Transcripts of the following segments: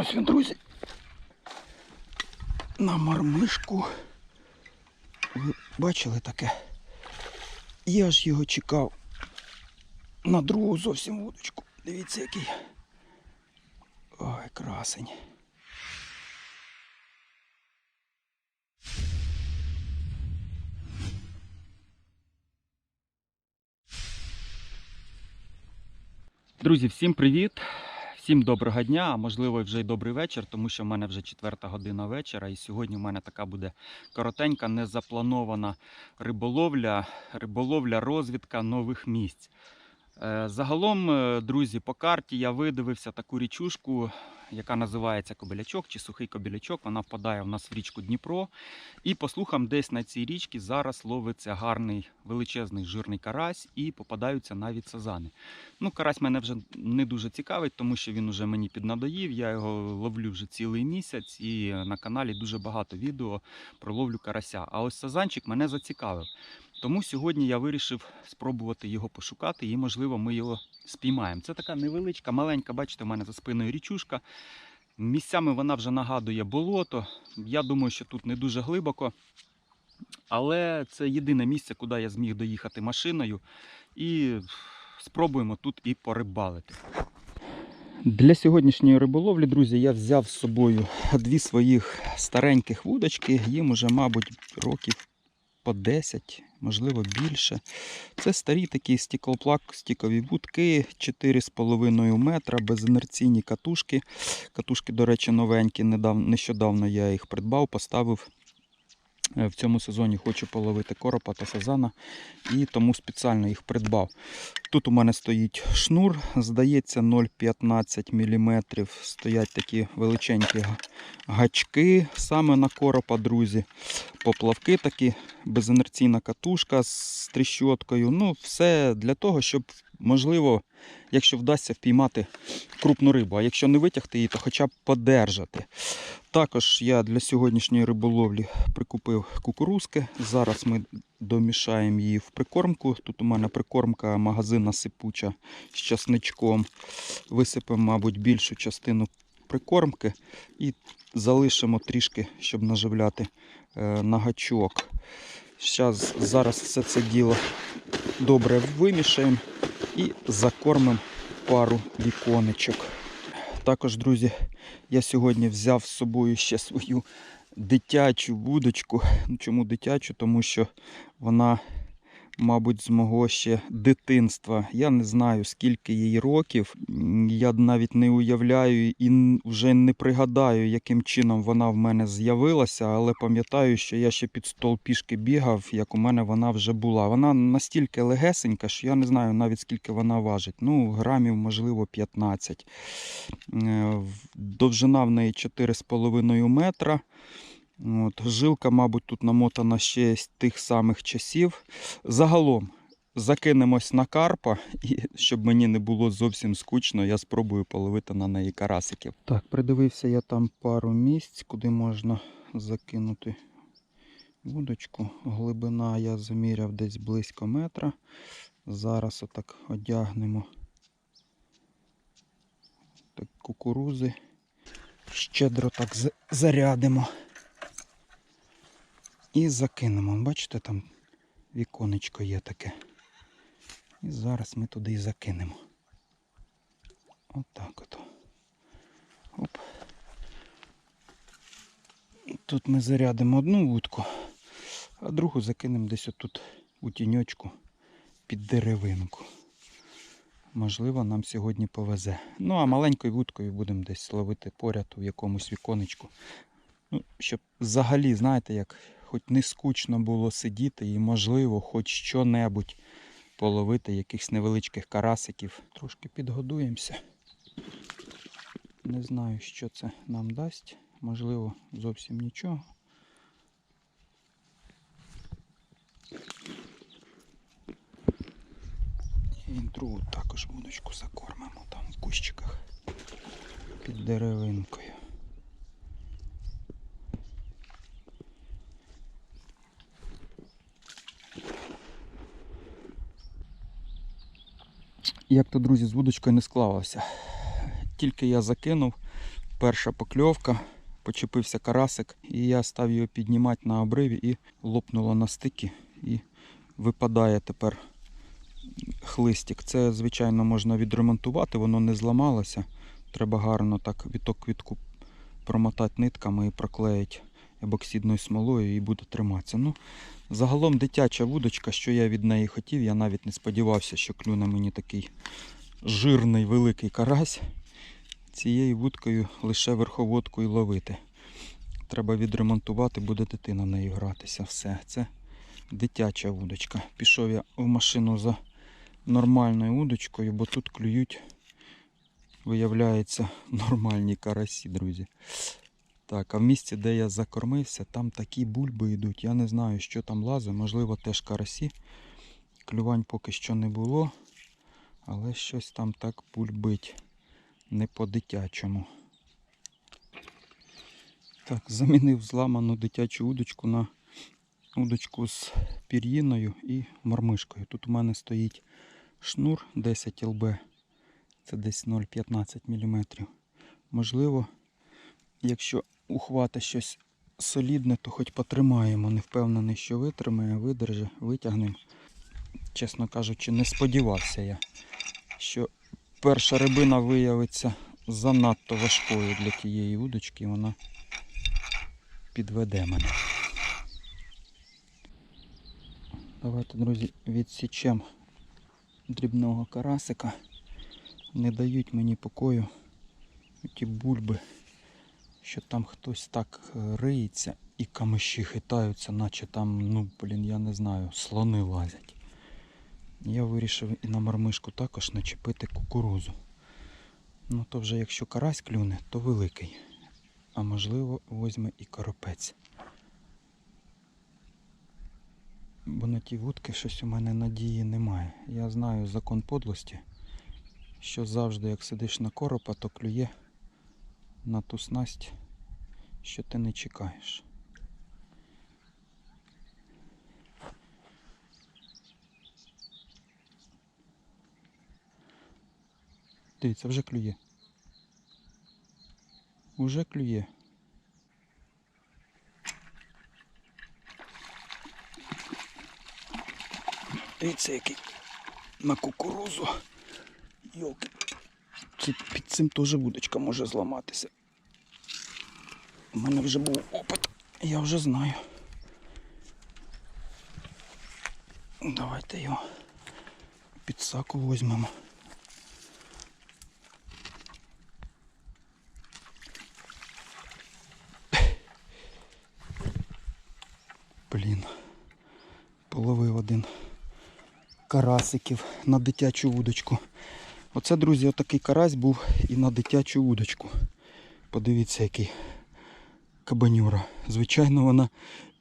Ось він, друзі. На мармишку. Ви бачили таке? Я ж його чекав на другу зовсім вудочку. Дивіться, який. Ой, красень. Друзі, всім привіт! Всім доброго дня, а можливо вже й добрий вечір, тому що в мене вже четверта година вечора, і сьогодні в мене така буде коротенька, незапланована риболовля, риболовля, розвідка нових місць. Е, Загалом, е, друзі, по карті я видивився таку річушку, яка називається Кобилячок чи Сухий Кобилячок. Вона впадає в нас в річку Дніпро. І по слухам, десь на цій річці зараз ловиться гарний величезний жирний карась і попадаються навіть сазани. Ну, карась мене вже не дуже цікавить, тому що він уже мені піднадоїв. Я його ловлю вже цілий місяць, і на каналі дуже багато відео про ловлю карася. А ось сазанчик мене зацікавив. Тому сьогодні я вирішив спробувати його пошукати, і, можливо, ми його спіймаємо. Це така невеличка, маленька, бачите, в мене за спиною річушка. Місцями вона вже нагадує болото. Я думаю, що тут не дуже глибоко. Але це єдине місце, куди я зміг доїхати машиною. І спробуємо тут і порибалити. Для сьогоднішньої риболовлі, друзі, я взяв з собою дві своїх стареньких вудочки. Їм уже, мабуть, років по 10, можливо, більше. Це старі такі стіклопластикові будки, 4,5 метра, безінерційні катушки. Катушки, до речі, новенькі. Нещодавно я їх придбав, поставив. Е, В цьому сезоні хочу половити коропа та сазана і тому спеціально їх придбав. Тут у мене стоїть шнур, здається, 0,15 мм. Стоять такі величенькі гачки саме на коропа, друзі. Поплавки такі, безінерційна катушка з тріщоткою. Ну, все для того, щоб, можливо, якщо вдасться впіймати крупну рибу. А якщо не витягти її, то хоча б подержати. Також я для сьогоднішньої риболовлі прикупив кукурузки. Зараз ми домішаємо її в прикормку. Тут у мене прикормка магазина сипуча з часничком. Висипемо, мабуть, більшу частину прикормки і залишимо трішки, щоб наживляти е, на гачок. Щас, зараз все це діло добре вимішаємо і закормимо пару віконечок. Також, друзі, я сьогодні взяв з собою ще свою дитячу вудочку. Ну, Чому дитячу? Тому що вона, мабуть, з мого ще дитинства. Я не знаю, скільки їй років. Я навіть не уявляю і вже не пригадаю, яким чином вона в мене з'явилася, але пам'ятаю, що я ще під стол пішки бігав, як у мене вона вже була. Вона настільки легесенька, що я не знаю навіть скільки вона важить. Ну, грамів, можливо, 15. Е, Довжина в неї 4,5 метра. От, жилка, мабуть, тут намотана ще з тих самих часів. Загалом закинемось на карпа, і щоб мені не було зовсім скучно, я спробую половити на неї карасиків. Так, придивився я там пару місць, куди можна закинути вудочку. Глибина я заміряв десь близько метра. Зараз отак одягнемо так, кукурузи. Щедро так зарядимо. І закинемо. Бачите, там віконечко є таке. І зараз ми туди і закинемо. Отак от. Оп. Тут ми зарядимо одну вудку, а другу закинемо десь отут у тіньочку під деревинку. Можливо, нам сьогодні повезе. Ну, а маленькою вудкою будемо десь ловити поряд у якомусь віконечку. Ну, щоб взагалі, знаєте, як хоч не скучно було сидіти і, можливо, хоч що-небудь половити якихось невеличких карасиків. Трошки підгодуємося. Не знаю, що це нам дасть. Можливо, зовсім нічого. І другу також вудочку закормимо там в кущиках під деревинкою. Як то, друзі, з вудочкою не склалося. Тільки я закинув, Перша покльовка, почепився карасик, і я став його піднімати на обриві і лопнуло на стикі. І випадає тепер хлистик. Це, звичайно, можна відремонтувати, воно не зламалося. Треба гарно так віток квітку промотати нитками і проклеїти ебоксидною смолою і буде триматися. Ну, загалом дитяча вудочка, що я від неї хотів, я навіть не сподівався, що клюне мені такий жирний великий карась. Цією вудкою лише верховодкою ловити. Треба відремонтувати, буде дитина нею гратися. Все. Це дитяча вудочка. Пішов я в машину за нормальною удочкою, бо тут клюють, виявляється, нормальні карасі, друзі. Так, а в місці, де я закормився, там такі бульби йдуть. Я не знаю, що там лазить, можливо, теж карасі. Клювань поки що не було, але щось там так бульбить. Не по-дитячому. Так, замінив зламану дитячу удочку на удочку з пір'їною і мормишкою. Тут у мене стоїть шнур 10 ЛБ. Це десь 0,15 мм. Можливо, якщо ухвати щось солідне, то хоч потримаємо. Не впевнений, що витримає, видерже, витягнемо. Чесно кажучи, не сподівався я, що перша рибина виявиться занадто важкою для тієї удочки, вона підведе мене. Давайте, друзі, відсічемо дрібного карасика. Не дають мені покою ті бульби, що там хтось так е, риється і камиші хитаються, наче там, ну, блін, я не знаю, слони лазять. Я вирішив і на мармишку також начепити кукурузу. Ну то вже якщо карась клюне, то великий. А можливо возьме і коропець. Бо на ті вудки щось у мене надії немає. Я знаю закон подлості, що завжди, як сидиш на коропа, то клює на ту снасть, що ти не чекаєш. Дивіться, вже клює. Уже клює. Дивіться, який на кукурузу. Йолки. Під цим теж вудочка може зламатися. У мене вже був опит, я вже знаю. Давайте його під саку візьмемо. Блін, половив один карасиків на дитячу вудочку. Оце, друзі, отакий карась був і на дитячу удочку. Подивіться, який кабанюра. Звичайно, вона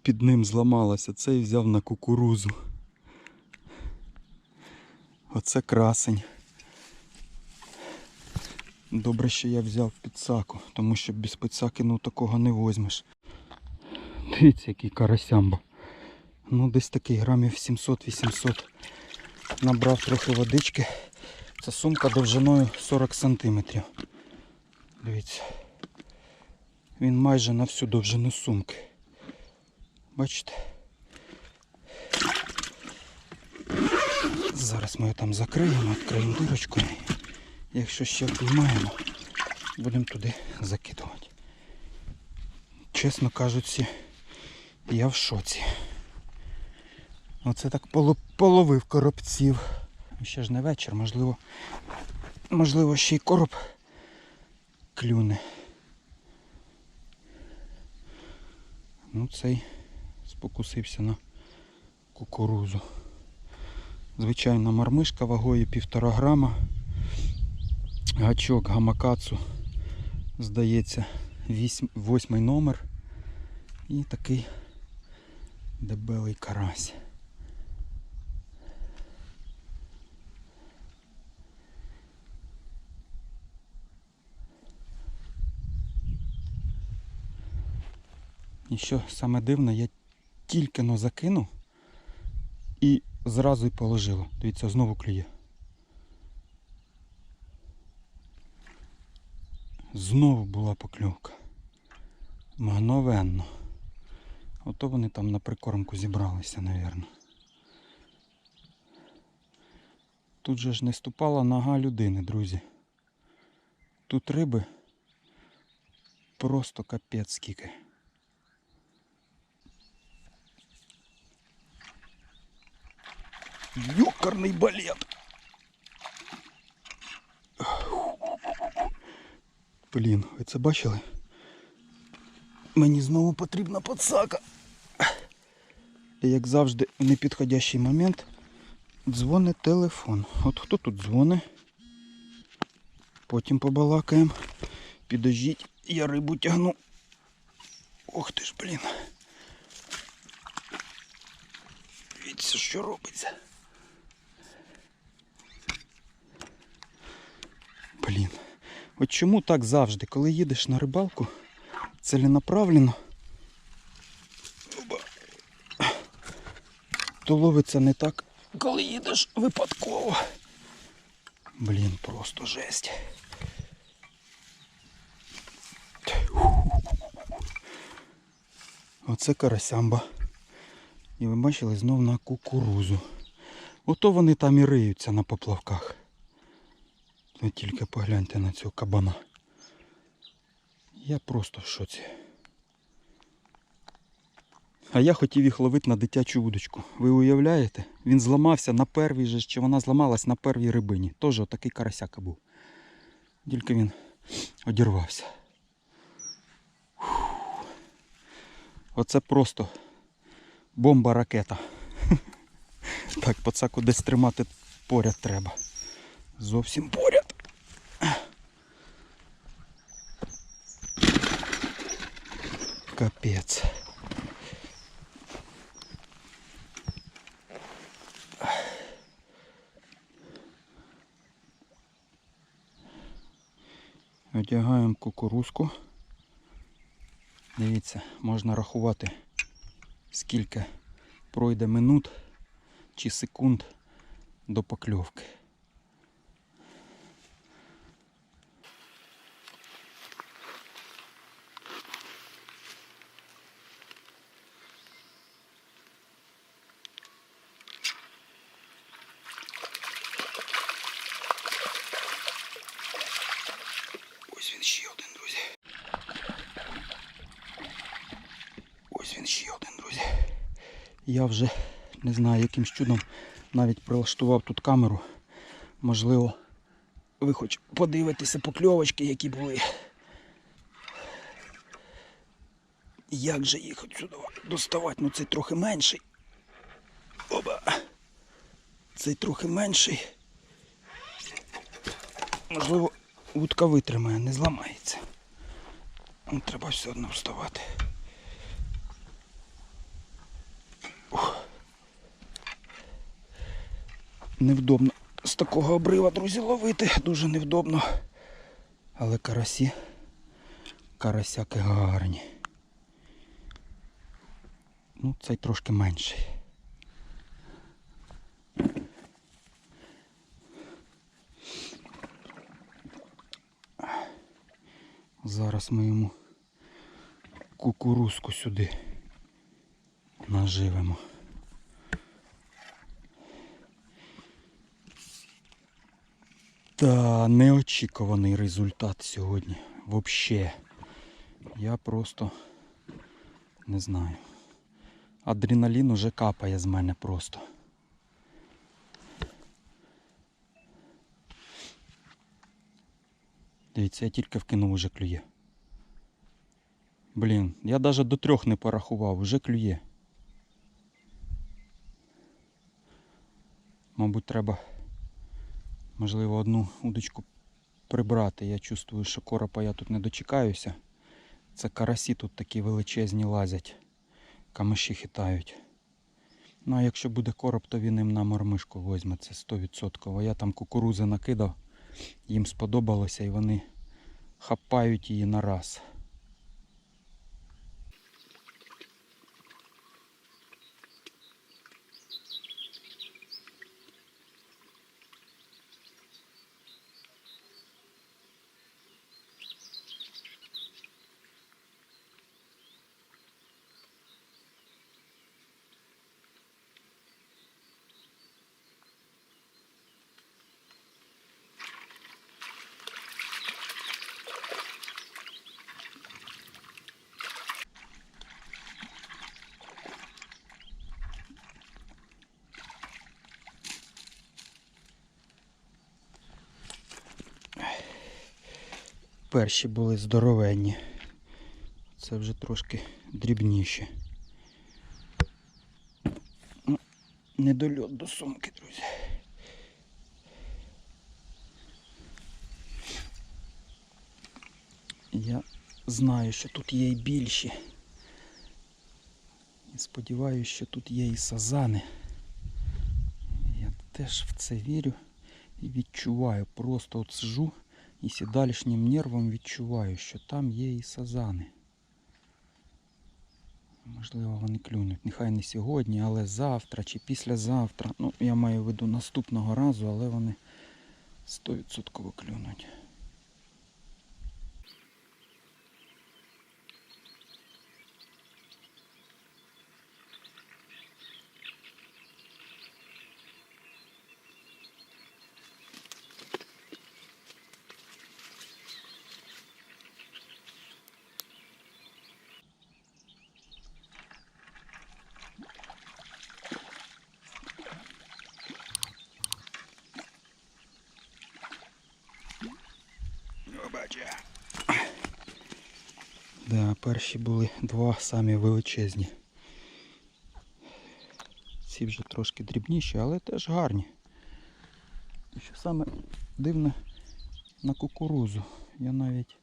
під ним зламалася. Цей взяв на кукурузу. Оце красень. Добре, що я взяв підсаку, тому що без підсаки ну такого не возьмеш. Дивіться, який карасямба. Ну, десь такий грамів 700-800. Набрав трохи водички. Це сумка довжиною 40 см. Дивіться. Він майже на всю довжину сумки. Бачите? Зараз ми його там закриємо, відкриємо дирочку. Якщо ще впіймаємо, будемо туди закидувати. Чесно кажучи, я в шоці. Оце так поло- половив коробців. Ще ж не вечір, можливо, можливо, ще й короб клюне. Ну, цей спокусився на кукурузу. Звичайна мармишка вагою півтора грама. Гачок гамакацу, здається, вісьм- восьмий номер. І такий дебелий карась. І що саме дивне, я тільки но закинув і зразу й положило. Дивіться, знову клює. Знову була покльовка. Мгновенно. Ото вони там на прикормку зібралися, напевно. Тут же ж не ступала нога людини, друзі. Тут риби просто капець скільки. Йокарний балет. Блін, ви це бачили? Мені знову потрібна подсака. Як завжди, в непідходящий момент дзвонить телефон. От хто тут дзвонить? Потім побалакаємо. Підождіть, я рибу тягну. Ох ти ж, блін. Дивіться, що робиться. Блін. От чому так завжди, коли їдеш на рибалку, ціленаправленно, то ловиться не так, коли їдеш випадково. Блін, просто жесть. Оце карасямба. І ви бачили знов на кукурузу. Ото вони там і риються на поплавках. Ви тільки погляньте на цього кабана. Я просто в шоці. А я хотів їх ловити на дитячу удочку. Ви уявляєте? Він зламався на первій же, чи вона зламалась на первій рибині. Теж отакий карасяка був. Тільки він одірвався. Оце просто бомба ракета. Так, пацаку десь тримати поряд треба. Зовсім поряд. Капець. Одягаємо кукурузку. Дивіться, можна рахувати, скільки пройде минут чи секунд до покльовки. Ось він ще один, друзі. Ось він ще один, друзі. Я вже не знаю, яким чудом навіть прилаштував тут камеру. Можливо, ви хоч подивитеся покльовочки, які були. Як же їх отсюди доставати? Ну цей трохи менший. Оба. Цей трохи менший. Можливо, вудка витримає, не зламається. Ну, Треба все одно вставати. Невдобно з такого обрива, друзі, ловити. Дуже невдобно. Але карасі, карасяки гарні. Ну, цей трошки менший. Зараз ми йому кукурузку сюди наживемо. Та неочікуваний результат сьогодні. Вообще. Я просто не знаю. Адреналін уже капає з мене просто. Дивіться, я тільки вкинув уже клює. Блін, я навіть до трьох не порахував, вже клює. Мабуть, треба, можливо, одну удочку прибрати. Я чувствую, що коропа я тут не дочекаюся. Це карасі тут такі величезні лазять, камиші хитають. Ну а якщо буде короб, то він їм на мормишку возьме, це 100%. Я там кукурузи накидав, їм сподобалося і вони хапають її на раз. Перші були здоровенні. Це вже трошки дрібніші. Ну, Недольот до сумки, друзі. Я знаю, що тут є і більші. І сподіваюся, що тут є і сазани. Я теж в це вірю і відчуваю. Просто от сижу і сідалішнім нервом відчуваю, що там є і сазани. Можливо, вони клюнуть. Нехай не сьогодні, але завтра чи післязавтра. Ну, я маю в виду наступного разу, але вони 100% клюнуть. Перші були два самі величезні. Ці вже трошки дрібніші, але теж гарні. І що саме дивне на кукурузу. Я навіть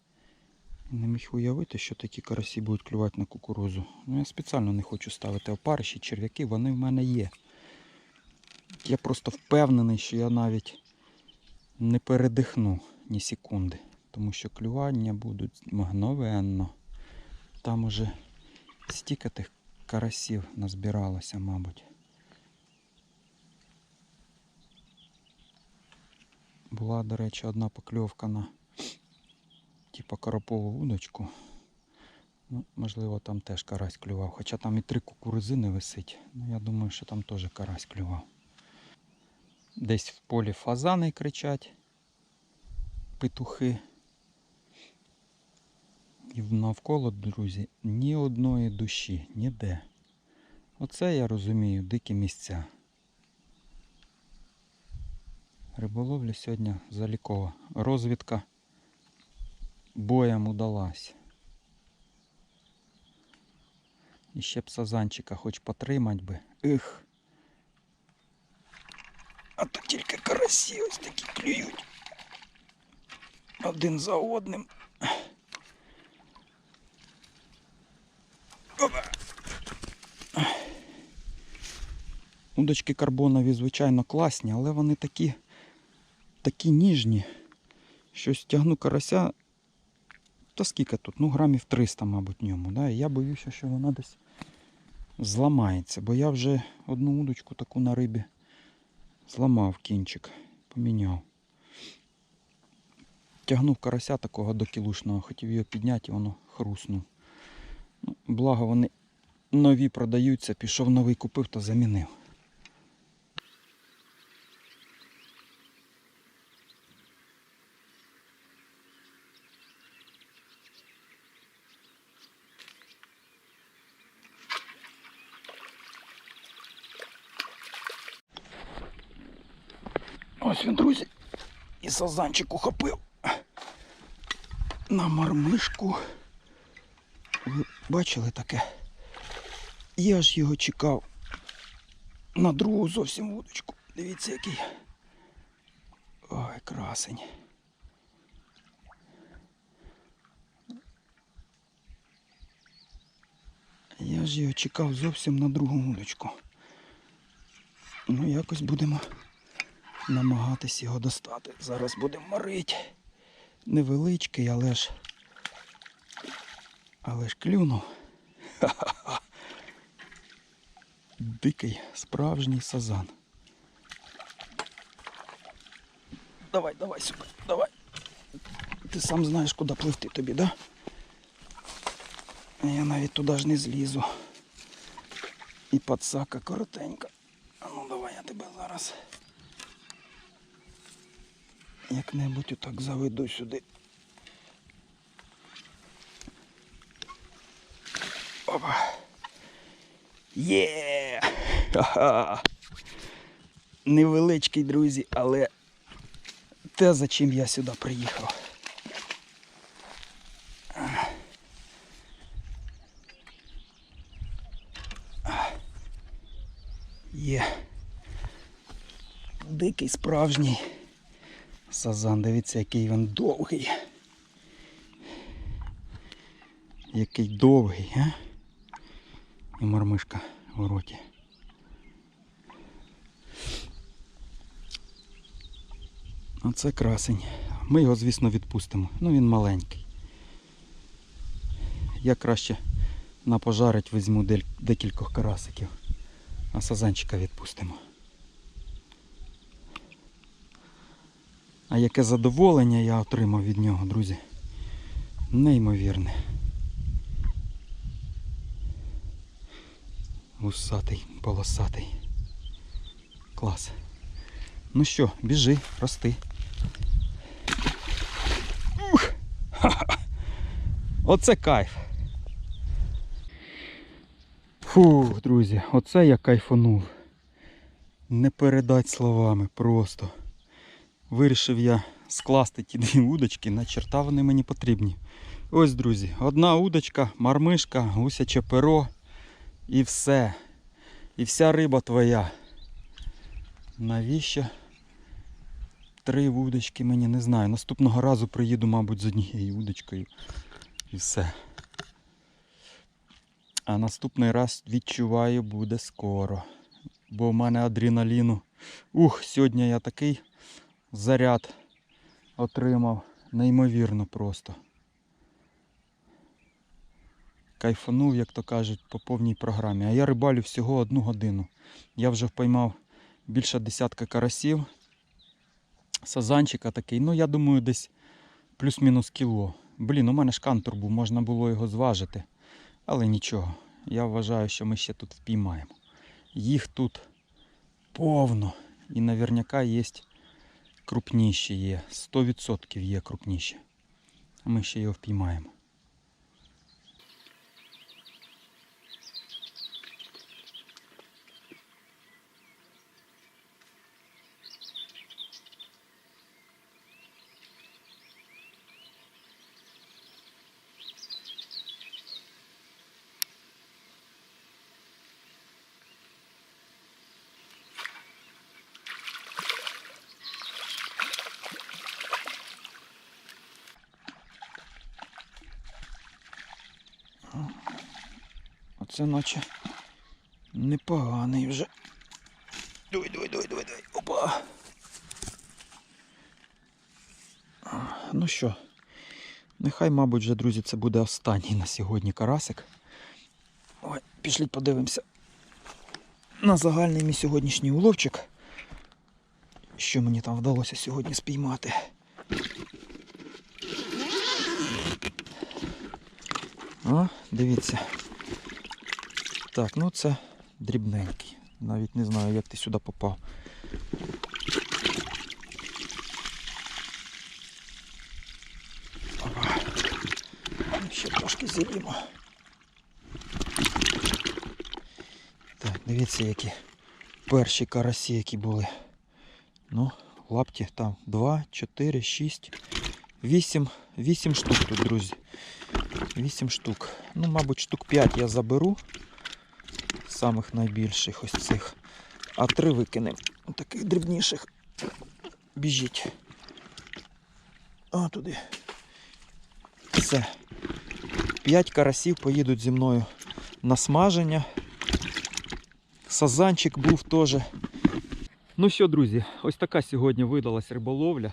не міг уявити, що такі карасі будуть клювати на кукурузу. Ну я спеціально не хочу ставити опариші, черв'яки, вони в мене є. Я просто впевнений, що я навіть не передихну ні секунди, тому що клювання будуть мгновенно. Там уже стільки тих карасів назбиралося, мабуть. Була, до речі, одна покльовка на типа коропову удочку. Ну, можливо, там теж карась клював. Хоча там і три кукурузини висить. Ну, я думаю, що там теж карась клював. Десь в полі фазани кричать, петухи. І навколо, друзі, ні одної душі, ніде. Оце я розумію, дикі місця. Риболовля сьогодні залікова. Розвідка боєм удалась. І ще б сазанчика хоч потримать би. Ех. А то тільки карасі ось такі клюють. Один за одним. Удочки карбонові, звичайно, класні, але вони такі, такі ніжні. Щось тягну карася. Та скільки тут? Ну, грамів 300, мабуть, ньому. Да? Я боюся, що вона десь зламається, бо я вже одну удочку таку на рибі зламав кінчик, поміняв. Тягнув карася такого докілушного, хотів його підняти, і воно хруснув. Ну, благо вони нові продаються, пішов новий купив, то замінив. Ось він, друзі, і сазанчик ухопив на мармишку. Ви бачили таке? Я ж його чекав на другу зовсім вудочку. Дивіться, який. Ой, красень. Я ж його чекав зовсім на другу вудочку. Ну, якось будемо намагатись його достати. Зараз будемо морити. Невеличкий, але ж. Але ж клюнув. Ха-ха-ха. Дикий справжній сазан. Давай, давай сюди, давай. Ти сам знаєш, куди пливти тобі, да? Я навіть туди ж не злізу. І пацака коротенька. А ну давай я тебе зараз як-небудь отак заведу сюди. Опа. Є! Ха-ха! Невеличкий, друзі, але те, за чим я сюди приїхав. Є дикий справжній. Сазан, дивіться, який він довгий. Який довгий, а? І мормишка в роті. Оце красень. Ми його, звісно, відпустимо. Ну він маленький. Я краще на пожарить візьму декількох карасиків, а сазанчика відпустимо. А яке задоволення я отримав від нього, друзі. Неймовірне. Гусатий, полосатий. Клас. Ну що, біжи, рости. Ух! Ха-ха. Оце кайф. Фух, друзі, оце я кайфанув. Не передать словами просто. Вирішив я скласти ті дві удочки, на черта вони мені потрібні. Ось, друзі, одна удочка, мармишка, гусяче перо і все. І вся риба твоя. Навіщо? Три вудочки мені не знаю. Наступного разу приїду, мабуть, з однією удочкою. І все. А наступний раз відчуваю буде скоро. Бо в мене адреналіну. Ух, сьогодні я такий заряд отримав. Неймовірно просто. Кайфанув, як то кажуть, по повній програмі. А я рибалю всього одну годину. Я вже впіймав більше десятка карасів. Сазанчика такий, ну я думаю, десь плюс-мінус кіло. Блін, у мене ж кантур був, можна було його зважити. Але нічого, я вважаю, що ми ще тут впіймаємо. Їх тут повно. І наверняка є крупніші є. 100% є крупніші. Ми ще його впіймаємо. Оце наче непоганий вже. Дуй, дуй, дуй, дуй, дуй. Опа. Ну що, нехай, мабуть, вже, друзі, це буде останній на сьогодні карасик. Ой, пішліть подивимося на загальний мій сьогоднішній уловчик. Що мені там вдалося сьогодні спіймати. О, дивіться. Так, ну це дрібненький. Навіть не знаю, як ти сюди попав. Опа. Ще трошки зілімо. Так, дивіться, які перші карасі, які були. Ну, лапті там 2, 4, 6, 8, 8 штук тут, друзі. 8 штук. Ну, мабуть, штук 5 я заберу. Самих найбільших ось цих. А три викинемо. Таких дрібніших. Біжіть. О, туди. Все. П'ять карасів поїдуть зі мною на смаження. Сазанчик був теж. Ну що, друзі, ось така сьогодні видалась риболовля.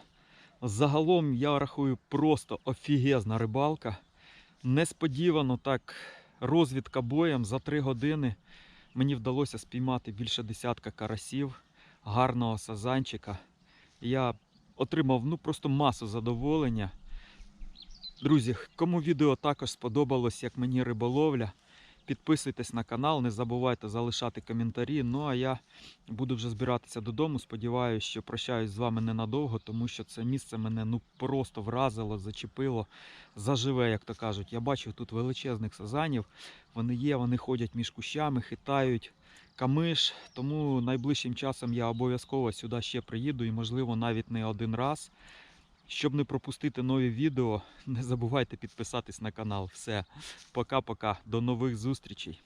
Загалом я рахую просто офігезна рибалка. Несподівано так розвідка боєм за три години мені вдалося спіймати більше десятка карасів, гарного сазанчика. Я отримав ну, просто масу задоволення. Друзі, кому відео також сподобалось, як мені риболовля, підписуйтесь на канал, не забувайте залишати коментарі. Ну а я буду вже збиратися додому. Сподіваюся, що прощаюсь з вами ненадовго, тому що це місце мене ну просто вразило, зачепило, заживе, як то кажуть. Я бачив тут величезних сазанів. Вони є, вони ходять між кущами, хитають камиш. Тому найближчим часом я обов'язково сюди ще приїду і, можливо, навіть не один раз. Щоб не пропустити нові відео, не забувайте підписатись на канал. Все, пока-пока, до нових зустрічей.